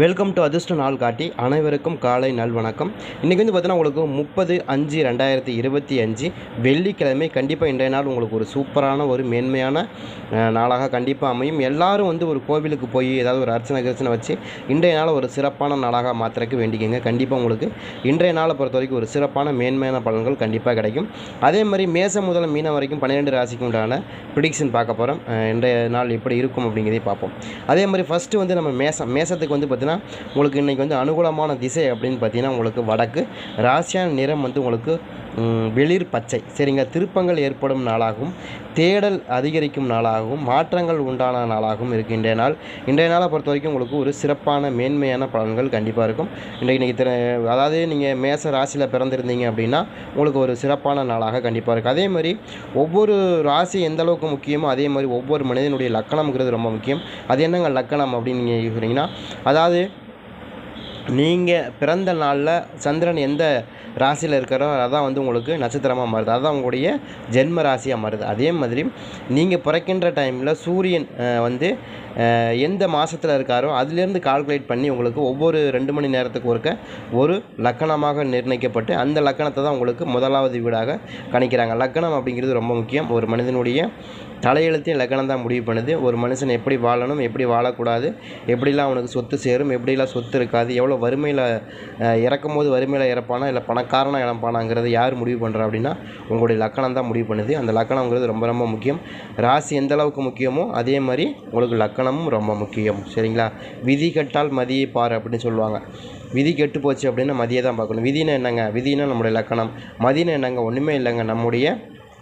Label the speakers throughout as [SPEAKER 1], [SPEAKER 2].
[SPEAKER 1] Welcome to அதிர்ஷ்ட நாள் காட்டி அனைவருக்கும் காலை நல்வணக்கம் இன்றைக்கி வந்து பார்த்தீங்கன்னா உங்களுக்கு முப்பது அஞ்சு ரெண்டாயிரத்தி இருபத்தி அஞ்சு வெள்ளிக்கிழமை கண்டிப்பாக இன்றைய நாள் உங்களுக்கு ஒரு சூப்பரான ஒரு மேன்மையான நாளாக கண்டிப்பாக அமையும். எல்லாரும் வந்து ஒரு கோவிலுக்கு போய் ஏதாவது ஒரு அர்ச்சனை கிர்ச்சனை வச்சு இன்றைய நாள் ஒரு சிறப்பான நாளாக மாற்றுறதுக்கு வேண்டிக்கங்க. கண்டிப்பாக உங்களுக்கு இன்றைய நாளை பொறுத்த வரைக்கும் ஒரு சிறப்பான மேன்மையான பலன்கள் கண்டிப்பாக கிடைக்கும். அதே மாதிரி மேசம் முதல் மீனம் வரைக்கும் பன்னிரெண்டு ராசிக்கு உண்டான ப்ரிடிக்ஷன் பார்க்க போகிறோம் இன்றைய நாள் எப்படி இருக்கும் அப்படிங்கிறதையும் பார்ப்போம். அதே மாதிரி ஃபஸ்ட்டு வந்து நம்ம மேசம் மேசத்துக்கு வந்து பார்த்தீங்கன்னா உங்களுக்கு இன்றைக்கி வந்து அனுகூலமான திசை அப்படின்னு பார்த்தீங்கன்னா உங்களுக்கு வடக்கு. ராசியான நிறம் வந்து உங்களுக்கு வெளிர் பச்சை. சரிங்க. திருப்பங்கள் ஏற்படும் நாளாகவும் தேடல் அதிகரிக்கும் நாளாகவும் மாற்றங்கள் உண்டான நாளாகவும் இருக்குது இன்றைய நாள். இன்றைய நாளை பொறுத்த வரைக்கும் உங்களுக்கு ஒரு சிறப்பான மேன்மையான பலன்கள் கண்டிப்பாக இருக்கும். இன்றைக்கி அதாவது நீங்கள் மேச ராசியில் பிறந்திருந்தீங்க அப்படின்னா உங்களுக்கு ஒரு சிறப்பான நாளாக கண்டிப்பாக இருக்குது அதே மாதிரி ஒவ்வொரு ராசி எந்த அளவுக்கு முக்கியமோ அதே மாதிரி ஒவ்வொரு மனிதனுடைய லக்கணம்ங்கிறது ரொம்ப முக்கியம். அது என்னங்க லக்கணம் அப்படின்னு நீங்கள் யோசிக்கிறீங்கன்னா அதாவது நீங்கள் பிறந்த நாளில் சந்திரன் எந்த ராசியில் இருக்கிறோ அதான் வந்து உங்களுக்கு நட்சத்திரமாக மாறுது. அதுதான் உங்களுடைய ஜென்ம ராசியாக மாறுது. அதே மாதிரி நீங்கள் பிறக்கின்ற டைமில் சூரியன் வந்து எந்த மாதத்தில் இருக்காரோ அதுலேருந்து கால்குலேட் பண்ணி உங்களுக்கு ஒவ்வொரு ரெண்டு மணி நேரத்துக்கு ஒருக்க ஒரு லக்கணமாக நிர்ணயிக்கப்பட்டு அந்த லக்கணத்தை தான் உங்களுக்கு முதலாவது வீடாக கணிக்கிறாங்க. லக்கணம் அப்படிங்கிறது ரொம்ப முக்கியம். ஒரு மனிதனுடைய தலையெழுத்தையும் லக்கணம் தான் முடிவு பண்ணுது. ஒரு மனுஷன் எப்படி வாழணும் எப்படி வாழக்கூடாது எப்படிலாம் அவனுக்கு சொத்து சேரும் எப்படிலாம் சொத்து இருக்காது எவ்வளோ வறுமையில் இறக்கும் போது வறுமையில் இறப்பானா இல்லை பணக்காரனாக இறப்பானாங்கிறது யார் முடிவு பண்ணுறா அப்படின்னா உங்களுடைய லக்கணம் தான் முடிவு பண்ணுது. அந்த லக்கணங்கிறது ரொம்ப ரொம்ப முக்கியம். ராசி எந்த அளவுக்கு முக்கியமோ அதே மாதிரி உங்களுக்கு லக்கணமும் ரொம்ப முக்கியம். சரிங்களா? விதி கட்டால் மதியை பார் அப்படின்னு சொல்லுவாங்க. விதி கெட்டு போச்சு அப்படின்னா மதியை தான் பார்க்கணும். விதினா என்னங்க? விதினா நம்முடைய லக்கணம். மதினா என்னங்க? ஒன்றுமே இல்லைங்க. நம்முடைய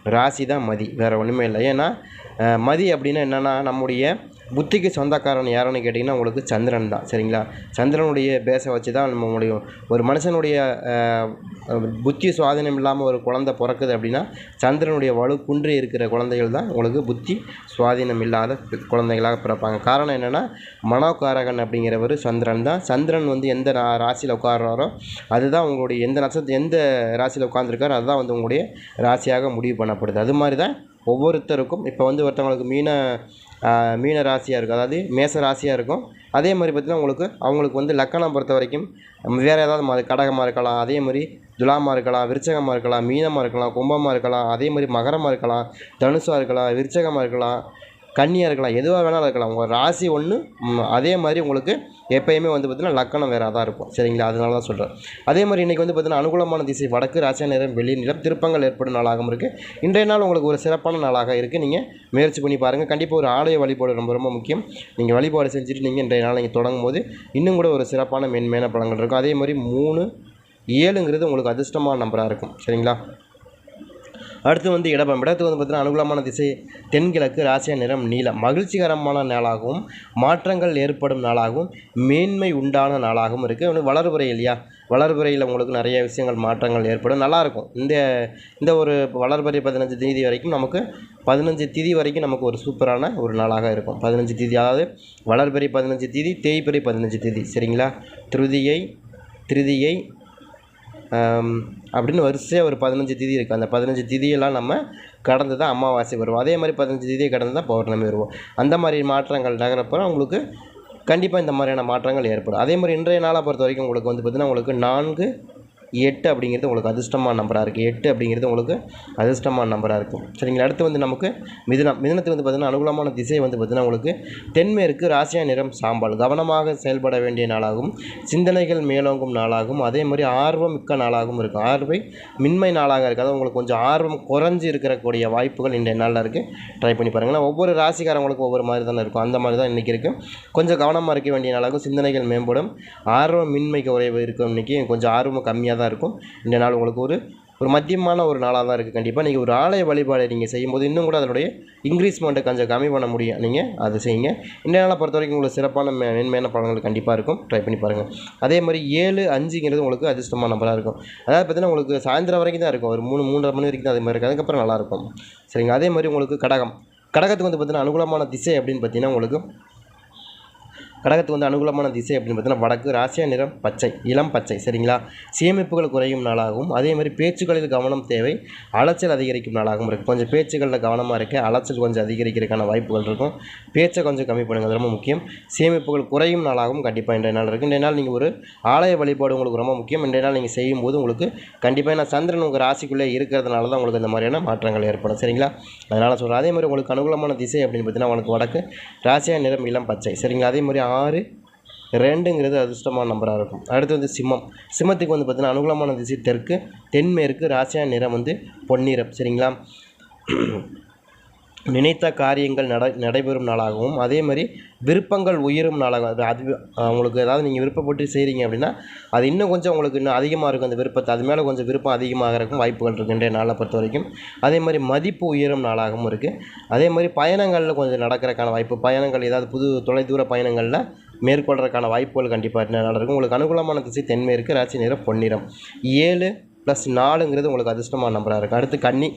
[SPEAKER 1] ராசி தான் மதி. வேறு ஒன்றுமே இல்லை. ஏன்னா மதி அப்படின்னா என்னென்னா நம்முடைய புத்திக்கு சொந்தக்காரன் யாருன்னு கேட்டிங்கன்னா உங்களுக்கு சந்திரன் தான். சரிங்களா? சந்திரனுடைய பேச வச்சு தான் நம்ம முடியும். ஒரு மனுஷனுடைய புத்தி சுவாதீனம் இல்லாமல் ஒரு குழந்தை பிறக்குது அப்படின்னா சந்திரனுடைய வலு குன்றி இருக்கிற குழந்தைகள் தான் உங்களுக்கு புத்தி சுவாதீனம் இல்லாத குழந்தைகளாக பிறப்பாங்க. காரணம் என்னென்னா மனோகாரகன் அப்படிங்கிறவர் சந்திரன் தான். சந்திரன் வந்து எந்த ராசியில் உட்கார்றாரோ அதுதான் உங்களுடைய எந்த நட்சத்திரம் எந்த ராசியில் உட்காந்துருக்காரோ அதுதான் வந்து உங்களுடைய ராசியாக முடிவு பண்ணப்படுது. அது மாதிரி தான் ஒவ்வொருத்தருக்கும் இப்போ வந்து ஒருத்தவங்களுக்கு மீன மீன ராசியாக இருக்கும். அதாவது மேச ராசியாக இருக்கும். அதே மாதிரி பார்த்திங்கன்னா உங்களுக்கு அவங்களுக்கு வந்து லக்கணம் பொறுத்த வரைக்கும் வேறு ஏதாவது மாதிரி கடகமாக இருக்கலாம். அதே மாதிரி துலாமாக இருக்கலாம் விருச்சகமாக இருக்கலாம் மீனமாக இருக்கலாம் கும்பமாக இருக்கலாம். அதே மாதிரி மகரமாக இருக்கலாம் தனுசாக இருக்கலாம் விருச்சகமாக இருக்கலாம். கன்னியாக இருக்கலாம் எதுவாக வேணாலும் இருக்கலாம். உங்கள் ராசி ஒன்று அதே மாதிரி உங்களுக்கு எப்பயுமே வந்து பார்த்திங்கன்னா லக்கணம் வேறு தான் இருக்கும். சரிங்களா? அதனால தான் சொல்கிறேன் அதே மாதிரி இன்றைக்கி வந்து பார்த்திங்கன்னா அனுகூலமான திசை வடக்கு ராசியா நேரம் வெளி நிலம் திருப்பங்கள் ஏற்படும் நாளாகவும் இருக்குது இன்றைய நாள் உங்களுக்கு ஒரு சிறப்பான நாளாக இருக்குது நீங்கள் முயற்சி பண்ணி பாருங்கள் கண்டிப்பாக ஒரு ஆலய வழிபாடு ரொம்ப ரொம்ப முக்கியம். நீங்கள் வழிபாடு செஞ்சுட்டு நீங்கள் இன்றைய நாள் நீங்கள் தொடங்கும் போது இன்னும் கூட ஒரு சிறப்பான மென்மையான பழங்கள் இருக்கும். அதே மாதிரி மூணு ஏழுங்கிறது உங்களுக்கு அதிர்ஷ்டமான நம்பராக இருக்கும். சரிங்களா? அடுத்து வந்து இடப்பம் இடத்துக்கு வந்து பார்த்தீங்கன்னா அனுகூலமான திசை தென்கிழக்கு ராசியா நிறம் நீலம். மகிழ்ச்சிகரமான நாளாகவும் மாற்றங்கள் ஏற்படும் நாளாகவும் மேன்மை உண்டான நாளாகவும் இருக்குது வளர்புறை இல்லையா? வளர்புறையில் உங்களுக்கு நிறைய விஷயங்கள் மாற்றங்கள் ஏற்படும். நல்லாயிருக்கும் இந்த இந்த ஒரு வளர்புறை பதினஞ்சு தேதி வரைக்கும் நமக்கு பதினஞ்சு திதி வரைக்கும் நமக்கு ஒரு சூப்பரான ஒரு நாளாக இருக்கும். பதினஞ்சு தேதி அதாவது வளர்பறை பதினஞ்சு தேதி தேய்பிறை பதினஞ்சு தேதி. சரிங்களா? திருதியை திருதியை அப்படின்னு வரிசையாக ஒரு பதினஞ்சு திதி இருக்குது அந்த பதினஞ்சு திதியெல்லாம் நம்ம கடந்து தான் அமாவாசை வருவோம். அதே மாதிரி பதினஞ்சு திதியை கடந்து தான் பௌர்ணமி வருவோம். அந்த மாதிரி மாற்றங்கள் நகரப்புறம் உங்களுக்கு கண்டிப்பாக இந்த மாதிரியான மாற்றங்கள் ஏற்படும். அதே மாதிரி இன்றைய நாளை பொறுத்த வரைக்கும் உங்களுக்கு வந்து பார்த்திங்கன்னா உங்களுக்கு நான்கு எட்டு அப்படிங்கிறது உங்களுக்கு அதிர்ஷ்டமான நம்பராக இருக்குது எட்டு அப்படிங்கிறது உங்களுக்கு அதிர்ஷ்டமான நம்பராக இருக்கும் சரிங்களா? அடுத்து வந்து நமக்கு மிதனம் மிதனத்துக்கு வந்து பார்த்திங்கன்னா அனுகூலமான திசை வந்து பார்த்திங்கன்னா உங்களுக்கு தென்மேற்கு ராசியா நிறம் சாம்பல். கவனமாக செயல்பட வேண்டிய நாளாகும். சிந்தனைகள் மேலோங்கும் நாளாகும். அதே மாதிரி ஆர்வம் மிக்க நாளாகவும் இருக்கும். ஆர்வை மின்மை நாளாக இருக்குது அதாவது உங்களுக்கு கொஞ்சம் ஆர்வம் குறைஞ்சி இருக்கக்கூடிய வாய்ப்புகள் இன்றைய நாளில் இருக்குது ட்ரை பண்ணி பாருங்கள் ஒவ்வொரு ராசிக்காரங்களுக்கு ஒவ்வொரு மாதிரி தானே இருக்கும். அந்த மாதிரி தான் இன்றைக்கி இருக்குது கொஞ்சம் கவனமாக இருக்க வேண்டிய நாளாகும். சிந்தனைகள் மேம்படும். ஆர்வம் மின்மை குறைவு இருக்கும் இன்றைக்கி கொஞ்சம் ஆர்வம் கம்மியாக தான் இருக்கும். இந்த நாள் உங்களுக்கு ஒரு ஒரு மத்தியமான ஒரு நாளாக தான் இருக்குது கண்டிப்பாக நீங்கள் ஒரு ஆலய வழிபாடு நீங்கள் செய்யும்போது இன்னும் கூட அதனுடைய இன்க்ரீஸ்மெண்ட்டை கொஞ்சம் கம்மி பண்ண முடியும். நீங்கள் அதை செய்யுங்க. இந்த நாளை பொறுத்த வரைக்கும் உங்களுக்கு சிறப்பான மே- மேன்மையான பலன்கள் கண்டிப்பாக இருக்கும். ட்ரை பண்ணி பாருங்கள் அதே மாதிரி ஏழு அஞ்சுங்கிறது உங்களுக்கு அதிர்ஷ்டமான நம்பராக இருக்கும். அதாவது பார்த்தீங்கன்னா உங்களுக்கு சாயந்தரம் வரைக்கும் தான் இருக்கும். ஒரு மூணு மூன்றரை மணி வரைக்கும் தான் அதே மாதிரி இருக்கும். அதுக்கப்புறம் நல்லாயிருக்கும் சரிங்க அதே மாதிரி உங்களுக்கு கடகம். கடகத்துக்கு வந்து பார்த்தீங்கன்னா அனுகூலமான திசை அப்படின்னு பார்த்தீங்கன்னா உங்களுக்கு கடகத்துக்கு வந்து அனுகூலமான திசை அப்படின்னு பார்த்தீங்கன்னா வடக்கு ராசியா நிறம் பச்சை இளம் பச்சை சரிங்களா? சேமிப்புகள் குறையும் நாளாகவும் அதே மாதிரி பேச்சுக்களில் கவனம் தேவை அலைச்சல் அதிகரிக்கும் நாளாகவும் இருக்குது கொஞ்சம் பேச்சுகளில் கவனமாக இருக்க அலைச்சல் கொஞ்சம் அதிகரிக்கிறதுக்கான வாய்ப்புகள் இருக்கும். பேச்சை கொஞ்சம் கம்மி பண்ணுங்க அது ரொம்ப முக்கியம். சேமிப்புகள் குறையும் நாளாகவும் கண்டிப்பாக இன்றைய நாள் இருக்குது இன்றைய நாள் நீங்கள் ஒரு ஆலய வழிபாடு உங்களுக்கு ரொம்ப முக்கியம். இன்றைய நாள் நீங்கள் செய்யும்போது உங்களுக்கு கண்டிப்பாக நான் சந்திரன் உங்கள் ராசிக்குள்ளே இருக்கிறதுனால தான் உங்களுக்கு இந்த மாதிரியான மாற்றங்கள் ஏற்படும் சரிங்களா? அதனால் சொல்கிறேன் அதே மாதிரி உங்களுக்கு அனுகூலமான திசை அப்படின்னு பார்த்தீங்கன்னா உங்களுக்கு வடக்கு ராசியா நிறம் இளம் பச்சை சரிங்களா? அதே மாதிரி ஆறு ரெண்டுங்கிறது அதிர்ஷ்டமான நம்பராக இருக்கும். அடுத்து வந்து சிம்மம். சிம்மத்துக்கு வந்து பார்த்தீங்கன்னா அனுகூலமான திசை தெற்கு தென்மேற்கு ராசியான நிறம் வந்து பொன்னிறம். சரிங்களா? நினைத்த காரியங்கள் நட நடைபெறும் நாளாகவும் அதே மாதிரி விருப்பங்கள் உயரும் நாளாகவும் அது அது உங்களுக்கு ஏதாவது நீங்கள் விருப்பப்பட்டு செய்கிறீங்க அப்படின்னா அது இன்னும் கொஞ்சம் உங்களுக்கு இன்னும் அதிகமாக இருக்கும் அந்த விருப்பத்தை. அது மேலே கொஞ்சம் விருப்பம் அதிகமாகறதுக்கும் வாய்ப்புகள் இருக்குது நாளை பொறுத்த வரைக்கும். அதே மாதிரி மதிப்பு உயரும் நாளாகவும் இருக்குது அதே மாதிரி பயணங்களில் கொஞ்சம் நடக்கிறக்கான வாய்ப்பு பயணங்கள் ஏதாவது புது தொலைதூர பயணங்களில் மேற்கொள்றதுக்கான வாய்ப்புகள் கண்டிப்பாக இன்றைய இருக்கும் உங்களுக்கு அனுகூலமான திசை தென்மேற்கு ராசி நிறம் பொன்னிறம். ஏழு ப்ளஸ் நாலுங்கிறது உங்களுக்கு அதிர்ஷ்டமான நம்பராக இருக்கும் அடுத்து கன்னி.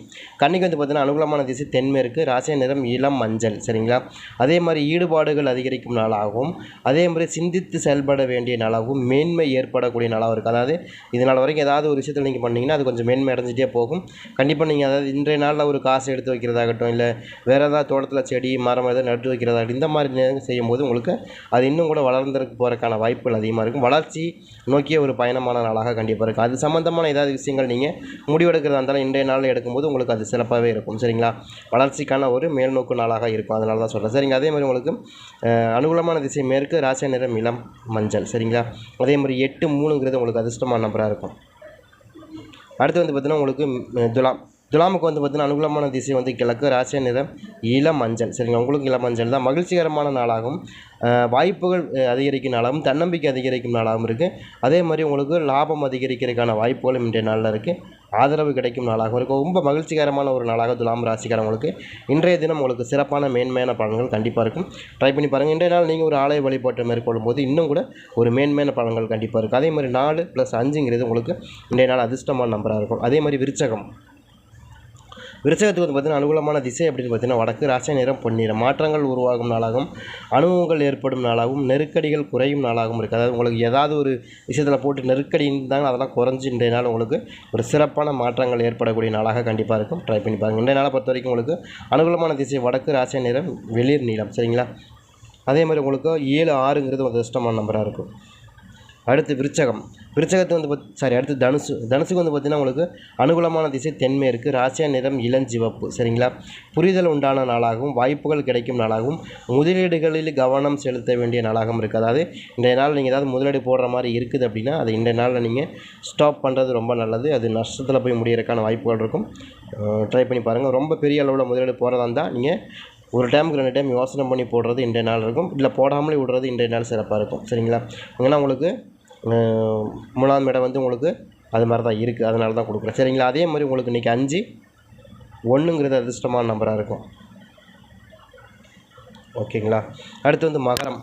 [SPEAKER 1] கன்னிக்கு வந்து பார்த்தீங்கன்னா அனுகூலமான திசை தென்மேற்கு ராசிய நிறம் இளம் மஞ்சள் சரிங்களா? அதே மாதிரி ஈடுபாடுகள் அதிகரிக்கும் நாளாகவும் அதே மாதிரி சிந்தித்து செயல்பட வேண்டிய நாளாகவும் மேன்மை ஏற்படக்கூடிய நாளாகவும் இருக்குது அதாவது இதனால் வரைக்கும் ஏதாவது ஒரு விஷயத்தில் நீங்கள் பண்ணிங்கன்னா அது கொஞ்சம் மேன்மை அடைஞ்சிட்டே போகும். கண்டிப்பாக நீங்கள் அதாவது இன்றைய நாளில் ஒரு காசு எடுத்து வைக்கிறதாகட்டும் இல்லை வேறு ஏதாவது தோட்டத்தில் செடி மரம் ஏதாவது நட்டு வைக்கிறதாகட்டும் இந்த மாதிரி நேரம் செய்யும்போது உங்களுக்கு அது இன்னும் கூட வளர்ந்துருக்கு போகிறதுக்கான வாய்ப்புகள் அதிகமாக இருக்கும். வளர்ச்சி நோக்கிய ஒரு பயணமான நாளாக கண்டிப்பாக இருக்குது அது சம்மந்தமான ஏதாவது விஷயங்கள் நீங்கள் முடிவெடுக்கிறதா இருந்தாலும் இன்றைய நாளில் எடுக்கும்போது உங்களுக்கு அது சிறப்பாகவே இருக்கும். சரிங்களா? வளர்ச்சிக்கான ஒரு மேல்நோக்கு நாளாக இருக்கும். அதனால தான் சொல்கிறேன் சரிங்க. அதே மாதிரி உங்களுக்கு அனுகூலமான திசை மேற்கு ராசிய நிறம் இளம் மஞ்சள். சரிங்களா? அதே மாதிரி எட்டு மூணுங்கிறது உங்களுக்கு அதிர்ஷ்டமான நம்பராக இருக்கும். அடுத்து வந்து பார்த்தீங்கன்னா உங்களுக்கு துலாம். துலாமுக்கு வந்து பார்த்தீங்கன்னா அனுகூலமான திசை வந்து கிழக்கு ராசிய நிறம் இளம் மஞ்சள். சரிங்களா? உங்களுக்கு இளம் மஞ்சள் தான். மகிழ்ச்சிகரமான நாளாகவும் வாய்ப்புகள் அதிகரிக்கும் நாளாகவும் தன்னம்பிக்கை அதிகரிக்கும் நாளாகவும் இருக்குது அதே மாதிரி உங்களுக்கு லாபம் அதிகரிக்கிறதுக்கான வாய்ப்புகளும் இன்றைய நாளில் இருக்குது ஆதரவு கிடைக்கும் நாளாகவும் இருக்கும் ரொம்ப மகிழ்ச்சிகரமான ஒரு நாளாக துலாம் ராசிக்காரங்களுக்கு இன்றைய தினம் உங்களுக்கு சிறப்பான மேன்மையான பலன்கள் கண்டிப்பாக இருக்கும். ட்ரை பண்ணி பாருங்கள் இன்றைய நாள் நீங்கள் ஒரு ஆலய வழிபாட்டை மேற்கொள்ளும் போது இன்னும் கூட ஒரு மேன்மையான பலன்கள் கண்டிப்பாக இருக்கும் அதே மாதிரி நாலு ப்ளஸ் அஞ்சுங்கிறது உங்களுக்கு இன்றைய நாள் அதிர்ஷ்டமான நம்பராக இருக்கும். அதே மாதிரி விருச்சகம். விருச்சகத்துக்கு வந்து பார்த்தீங்கன்னா அனுகூலமான திசை அப்படின்னு பார்த்தீங்கன்னா வடக்கு ராசிய நிறம் பொன்னிறம். மாற்றங்கள் உருவாகும் நாளாகவும் அனுபவங்கள் ஏற்படும் நாளாகவும் நெருக்கடிகள் குறையும் நாளாகவும் இருக்குது அதாவது உங்களுக்கு ஏதாவது ஒரு விஷயத்தில் போட்டு நெருக்கடி இருந்தாங்க அதெல்லாம் குறைஞ்சி இன்றைய நாள் உங்களுக்கு ஒரு சிறப்பான மாற்றங்கள் ஏற்படக்கூடிய நாளாக கண்டிப்பாக இருக்கும். ட்ரை பண்ணி பாருங்கள் இன்றைய நாளை பொறுத்த வரைக்கும் உங்களுக்கு அனுகூலமான திசை வடக்கு ராசி நிறம் வெளிர் நீளம். சரிங்களா? அதே மாதிரி உங்களுக்கு ஏழு ஆறுங்கிறது ஒரு அதிர்ஷ்டமான நம்பராக இருக்கும். அடுத்து விருச்சகம். விருச்சகத்து வந்து பத் சாரி அடுத்து தனுசு தனுசுக்கு வந்து பார்த்திங்கன்னா உங்களுக்கு அனுகூலமான திசை தென்மேற்கு ராசியா நிறம் இளஞ்சிவப்பு சரிங்களா? புரிதல் உண்டான நாளாகவும் வாய்ப்புகள் கிடைக்கும் நாளாகவும் முதலீடுகளில் கவனம் செலுத்த வேண்டிய நாளாகவும் இருக்குது அதாவது இன்றைய நாள் நீங்கள் ஏதாவது முதலீடு போடுற மாதிரி இருக்குது அப்படின்னா அது இன்றைய நாளில் நீங்கள் ஸ்டாப் பண்ணுறது ரொம்ப நல்லது. அது நஷ்டத்தில் போய் முடியறதுக்கான வாய்ப்புகள் இருக்கும். ட்ரை பண்ணி பாருங்கள் ரொம்ப பெரிய அளவில் முதலீடு போகிறதா இருந்தால் நீங்கள் ஒரு டைமுக்கு ரெண்டு டைம் யோசனை பண்ணி போடுறது இன்றைய நாள் இருக்கும். இல்லை போடாமலே விடுறது இன்றைய நாள் சிறப்பாக இருக்கும். சரிங்களா? ஏன்னா உங்களுக்கு மூணாம் இடம் வந்து உங்களுக்கு அது மாதிரி தான் இருக்குது. அதனால தான் கொடுக்குறேன். சரிங்களா? அதே மாதிரி உங்களுக்கு இன்றைக்கி அஞ்சு ஒன்றுங்கிறது அதிர்ஷ்டமான நம்பராக இருக்கும். ஓகேங்களா? அடுத்து வந்து மகரம்.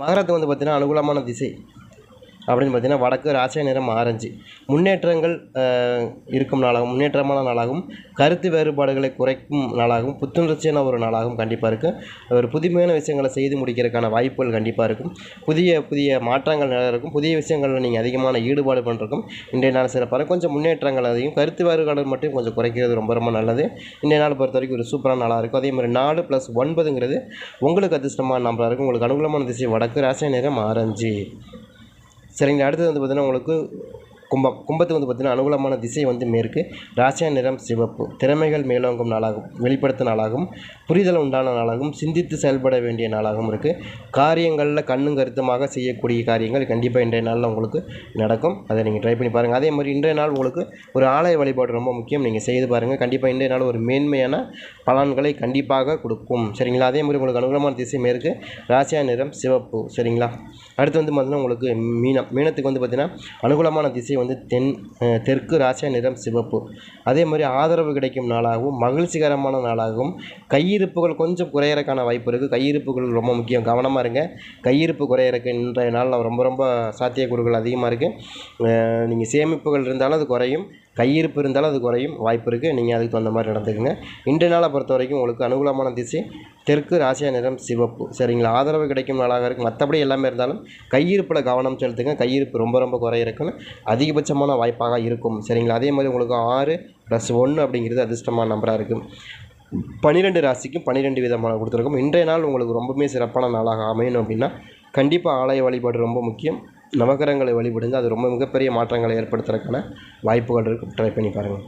[SPEAKER 1] மகரத்துக்கு வந்து பார்த்திங்கன்னா அனுகூலமான திசை. அப்படின்னு பார்த்தீங்கன்னா வடக்கு ராசிய நிறம் ஆரஞ்சு. முன்னேற்றங்கள் இருக்கும் நாளாகவும் முன்னேற்றமான நாளாகவும் கருத்து வேறுபாடுகளை குறைக்கும் நாளாகவும் புத்துணர்ச்சியான ஒரு நாளாகவும் கண்டிப்பாக இருக்கும் ஒரு புதுமையான விஷயங்களை செய்து முடிக்கிறதுக்கான வாய்ப்புகள் கண்டிப்பாக இருக்கும். புதிய புதிய மாற்றங்கள் நிறைய இருக்கும் புதிய விஷயங்களில் நீங்கள் அதிகமான ஈடுபாடு பண்ணுறக்கும் இன்றைய நாள் சிறப்பாக கொஞ்சம் முன்னேற்றங்கள் அதிகம். கருத்து வேறுபாடு மட்டும் கொஞ்சம் குறைக்கிறது ரொம்ப ரொம்ப நல்லது. இன்றைய நாள் பொறுத்த வரைக்கும் ஒரு சூப்பரான நாளாக இருக்கும். அதே மாதிரி நாலு ப்ளஸ் ஒன்பதுங்கிறது உங்களுக்கு அதிர்ஷ்டமான நம்பராக இருக்கும். உங்களுக்கு அனுகூலமான திசை வடக்கு ராசிய நிறம் ஆரஞ்சு. சரிங்களா அடுத்தது வந்து பார்த்தீங்கன்னா உங்களுக்கு கும்பம் கும்பத்துக்கு வந்து பார்த்திங்கன்னா அனுகூலமான திசை வந்து மேற்கு. ராசியா நிறம் சிவப்பு. திறமைகள் மேலோங்கும் நாளாகும் வெளிப்படுத்த நாளாகவும் புரிதல் உண்டான நாளாகவும் சிந்தித்து செயல்பட வேண்டிய நாளாகவும் இருக்குது காரியங்களில் கண்ணும் கருத்துமாக செய்யக்கூடிய காரியங்கள் கண்டிப்பாக இன்றைய நாளில் உங்களுக்கு நடக்கும். அதை நீங்கள் ட்ரை பண்ணி பாருங்கள் அதே மாதிரி இன்றைய நாள் உங்களுக்கு ஒரு ஆலய வழிபாடு ரொம்ப முக்கியம். நீங்கள் செய்து பாருங்கள் கண்டிப்பாக இன்றைய நாள் ஒரு மேன்மையான பலன்களை கண்டிப்பாக கொடுக்கும். சரிங்களா? அதே மாதிரி உங்களுக்கு அனுகூலமான திசை மேற்கு ராசியா நிறம் சிவப்பு. சரிங்களா? அடுத்து வந்து பார்த்திங்கன்னா உங்களுக்கு மீனம் மீனத்துக்கு வந்து பார்த்திங்கன்னா அனுகூலமான திசை வந்து வந்து தென் தெற்கு ராசியா நிறம் சிவப்பு. அதே மாதிரி ஆதரவு கிடைக்கும் நாளாகவும் மகிழ்ச்சிகரமான நாளாகவும் கையிருப்புகள் கொஞ்சம் குறையிறக்கான வாய்ப்பு இருக்குது கையிருப்புகள் ரொம்ப முக்கியம். கவனமாக இருங்க. கையிருப்பு குறையிறக்கு இன்றைய நாளில் ரொம்ப ரொம்ப சாத்தியக்கூறுகள் அதிகமாக இருக்குது நீங்கள் சேமிப்புகள் இருந்தாலும் அது குறையும். கையிருப்பு இருந்தாலும் அது குறையும் வாய்ப்பு இருக்குது நீங்கள் அதுக்கு தகுந்த மாதிரி நடந்துக்குங்க. இன்றைய நாளை பொறுத்த வரைக்கும் உங்களுக்கு அனுகூலமான திசை தெற்கு ராசியா நிறம் சிவப்பு. சரிங்களா? ஆதரவு கிடைக்கும் நாளாக இருக்குது மற்றபடி எல்லாமே இருந்தாலும் கையிருப்பில் கவனம் செலுத்துங்க. கையிருப்பு ரொம்ப ரொம்ப குறையிறக்குன்னு அதிகபட்சமான வாய்ப்பாக இருக்கும். சரிங்களா? அதே மாதிரி உங்களுக்கு ஆறு ப்ளஸ் ஒன்று அப்படிங்கிறது அதிர்ஷ்டமான நம்பராக இருக்குது பன்னிரெண்டு ராசிக்கும் பன்னிரெண்டு விதமான கொடுத்துருக்கோம். இன்றைய நாள் உங்களுக்கு ரொம்பவுமே சிறப்பான நாளாக அமையணும் அப்படின்னா கண்டிப்பாக ஆலய வழிபாடு ரொம்ப முக்கியம். நவகிரகங்களை வழிபடுங்க. அது ரொம்ப மிகப்பெரிய மாற்றங்களை ஏற்படுத்துறதுக்கான வாய்ப்புகள் இருக்கும். ட்ரை பண்ணி பாருங்கள்